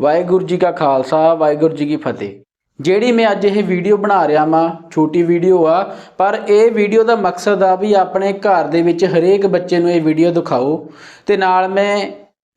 ਵਾਹਿਗੁਰੂ ਜੀ ਕਾ ਖਾਲਸਾ, ਵਾਹਿਗੁਰੂ ਜੀ ਕੀ ਫਤਿਹ। ਜਿਹੜੀ ਮੈਂ ਅੱਜ ਇਹ ਵੀਡੀਓ ਬਣਾ ਰਿਹਾ ਵਾਂ, ਛੋਟੀ ਵੀਡੀਓ ਆ, ਪਰ ਇਹ ਵੀਡੀਓ ਦਾ ਮਕਸਦ ਆ ਵੀ ਆਪਣੇ ਘਰ ਦੇ ਵਿੱਚ ਹਰੇਕ ਬੱਚੇ ਨੂੰ ਇਹ ਵੀਡੀਓ ਦਿਖਾਓ ਤੇ ਨਾਲ ਮੈਂ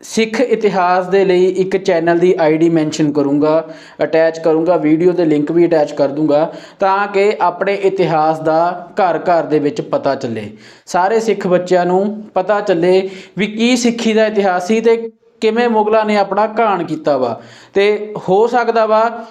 ਸਿੱਖ ਇਤਿਹਾਸ ਦੇ ਲਈ ਇੱਕ ਚੈਨਲ ਦੀ ਆਈਡੀ ਮੈਂਸ਼ਨ ਕਰੂੰਗਾ, ਅਟੈਚ ਕਰੂੰਗਾ, ਵੀਡੀਓ ਦੇ ਲਿੰਕ ਵੀ ਅਟੈਚ ਕਰ ਦੂੰਗਾ, ਤਾਂ ਕਿ ਆਪਣੇ ਇਤਿਹਾਸ ਦਾ ਘਰ ਘਰ ਦੇ ਵਿੱਚ ਪਤਾ ਚੱਲੇ। ਸਾਰੇ ਸਿੱਖ ਬੱਚਿਆਂ ਨੂੰ ਪਤਾ ਚੱਲੇ ਵੀ ਕੀ ਸਿੱਖੀ ਦਾ ਇਤਿਹਾਸ ਸੀ ਤੇ ਕਿਵੇਂ ਮੁਗਲਾਂ ਨੇ ਆਪਣਾ ਘਾਣ ਕੀਤਾ ਵਾ? ਤੇ ਹੋ ਸਕਦਾ ਵਾ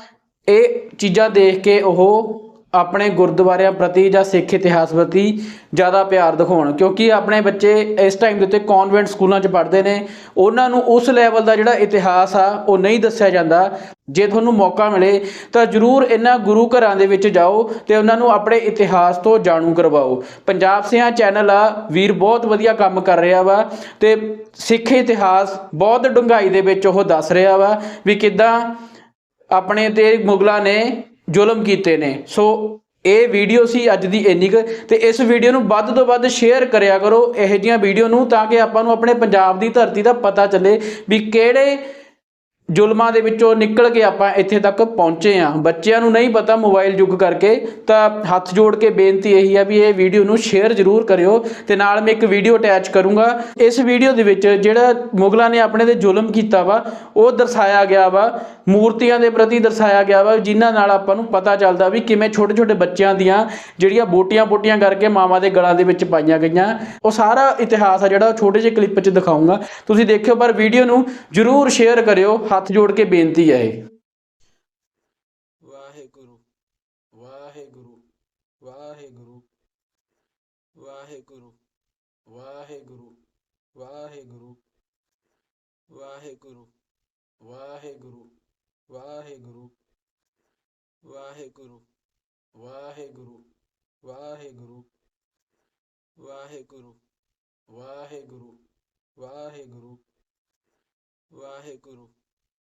ਇਹ ਚੀਜ਼ਾਂ ਦੇਖ ਕੇ ਉਹ ਆਪਣੇ ਗੁਰਦੁਆਰਿਆਂ ਪ੍ਰਤੀ ਜਾਂ ਸਿੱਖ ਇਤਿਹਾਸ ਪ੍ਰਤੀ ਜ਼ਿਆਦਾ ਪਿਆਰ ਦਿਖਾਉਣ, ਕਿਉਂਕਿ ਆਪਣੇ ਬੱਚੇ ਇਸ ਟਾਈਮ ਦੇ ਉੱਤੇ ਕਨਵੈਂਟ ਸਕੂਲਾਂ 'ਚ ਪੜ੍ਹਦੇ ਨੇ, ਉਹਨਾਂ ਨੂੰ ਉਸ ਲੈਵਲ ਦਾ ਜਿਹੜਾ ਇਤਿਹਾਸ ਆ, ਉਹ ਨਹੀਂ ਦੱਸਿਆ ਜਾਂਦਾ। ਜੇ ਤੁਹਾਨੂੰ ਮੌਕਾ ਮਿਲੇ, ਤਾਂ ਜਰੂਰ ਇਹਨਾਂ ਗੁਰੂ ਘਰਾਂ ਦੇ ਵਿੱਚ ਜਾਓ ਤੇ ਉਹਨਾਂ ਨੂੰ ਆਪਣੇ ਇਤਿਹਾਸ ਤੋਂ ਜਾਣੂ ਕਰਵਾਓ। ਪੰਜਾਬ ਸਿਆਂ ਚੈਨਲ ਆ, ਵੀਰ ਬਹੁਤ ਵਧੀਆ ਕੰਮ ਕਰ ਰਿਹਾ ਵਾ ਤੇ ਸਿੱਖ ਇਤਿਹਾਸ ਬਹੁਤ ਡੂੰਘਾਈ ਦੇ ਵਿੱਚ ਉਹ ਦੱਸ ਰਿਹਾ ਵਾ ਵੀ ਕਿਦਾਂ ਆਪਣੇ ਤੇ ਮੁਗਲਾਂ ਨੇ ਜ਼ੁਲਮ ਕੀਤੇ ਨੇ। ਸੋ ਇਹ ਵੀਡੀਓ ਸੀ ਅੱਜ ਦੀ ਇੰਨੀ ਕੁ। ਤੇ ਇਸ ਵੀਡੀਓ ਨੂੰ ਵੱਧ ਤੋਂ ਵੱਧ ਸ਼ੇਅਰ ਕਰਿਆ ਕਰੋ। ਇਹੋ ਜਿਹੀਆਂ ਵੀਡੀਓ ਨੂੰ ਤਾਂ ਕਿ ਆਪਾਂ ਨੂੰ ਆਪਣੇ ਪੰਜਾਬ ਦੀ ਧਰਤੀ ਦਾ ਪਤਾ ਚੱਲੇ ਵੀ ਕਿਹੜੇ ਜ਼ੁਲਮਾਂ ਦੇ ਵਿੱਚੋਂ ਨਿਕਲ ਕੇ ਆਪਾਂ ਇੱਥੇ ਤੱਕ ਪਹੁੰਚੇ ਆ ਬੱਚਿਆਂ ਨੂੰ ਨਹੀਂ ਪਤਾ ਮੋਬਾਈਲ ਯੁੱਗ ਕਰਕੇ, ਤਾਂ ਹੱਥ ਜੋੜ ਕੇ ਬੇਨਤੀ ਇਹੀ ਆ ਵੀ ਇਹ ਵੀਡੀਓ ਨੂੰ ਸ਼ੇਅਰ ਜ਼ਰੂਰ ਕਰਿਓ ਤੇ ਨਾਲ ਮੈਂ ਇੱਕ ਵੀਡੀਓ ਅਟੈਚ ਕਰੂੰਗਾ। ਇਸ ਵੀਡੀਓ ਦੇ ਵਿੱਚ ਜਿਹੜਾ ਮੁਗਲਾਂ ਨੇ ਆਪਣੇ ਤੇ ਜ਼ੁਲਮ ਕੀਤਾ ਵਾ, ਉਹ ਦਰਸਾਇਆ ਗਿਆ ਵਾ, ਮੂਰਤੀਆਂ ਦੇ ਪ੍ਰਤੀ ਦਰਸਾਇਆ ਗਿਆ ਵਾ, ਜਿਨ੍ਹਾਂ ਨਾਲ ਆਪਾਂ ਨੂੰ ਪਤਾ ਚੱਲਦਾ ਵੀ ਕਿਵੇਂ ਛੋਟੇ ਛੋਟੇ ਬੱਚਿਆਂ ਦੀਆਂ ਜਿਹੜੀਆਂ ਬੋਟੀਆਂ ਬੋਟੀਆਂ ਕਰਕੇ ਮਾਵਾਂ ਦੇ ਗਲਾਂ ਦੇ ਵਿੱਚ ਪਾਈਆਂ ਗਈਆਂ। ਉਹ ਸਾਰਾ ਇਤਿਹਾਸ ਆ ਜਿਹੜਾ ਉਹ ਛੋਟੇ ਜਿਹੇ ਕਲਿੱਪ 'ਚ ਦਿਖਾਉਂਗਾ ਤੁਸੀਂ ਦੇਖਿਓ, ਪਰ ਵੀਡੀਓ ਨੂੰ ਜਰੂਰ ਸ਼ੇਅਰ ਕਰਿਓ ਹੱਥ ਜੋੜ ਕੇ ਬੇਨਤੀ ਹੈ ਇਹ ਵਾਹਿਗੁਰੂ ਵਾਹਿਗੁਰੂ ਵਾਹਿਗੁਰੂ ਵਾਹਿਗੁਰੂ ਵਾਹਿਗੁਰੂ ਵਾਹਿਗੁਰੂ ਵਾਹਿਗੁਰੂ ਵਾਹਿਗੁਰੂ ਵਾਹਿਗੁਰੂ ਵਾਹਿਗੁਰੂ ਵਾਹਿਗੁਰੂ ਵਾਹਿਗੁਰੂ ਵਾਹਿਗੁਰੂ ਵਾਹਿਗੁਰੂ ਵਾਹਿਗੁਰੂ ਵਾਹਿਗੁਰੂ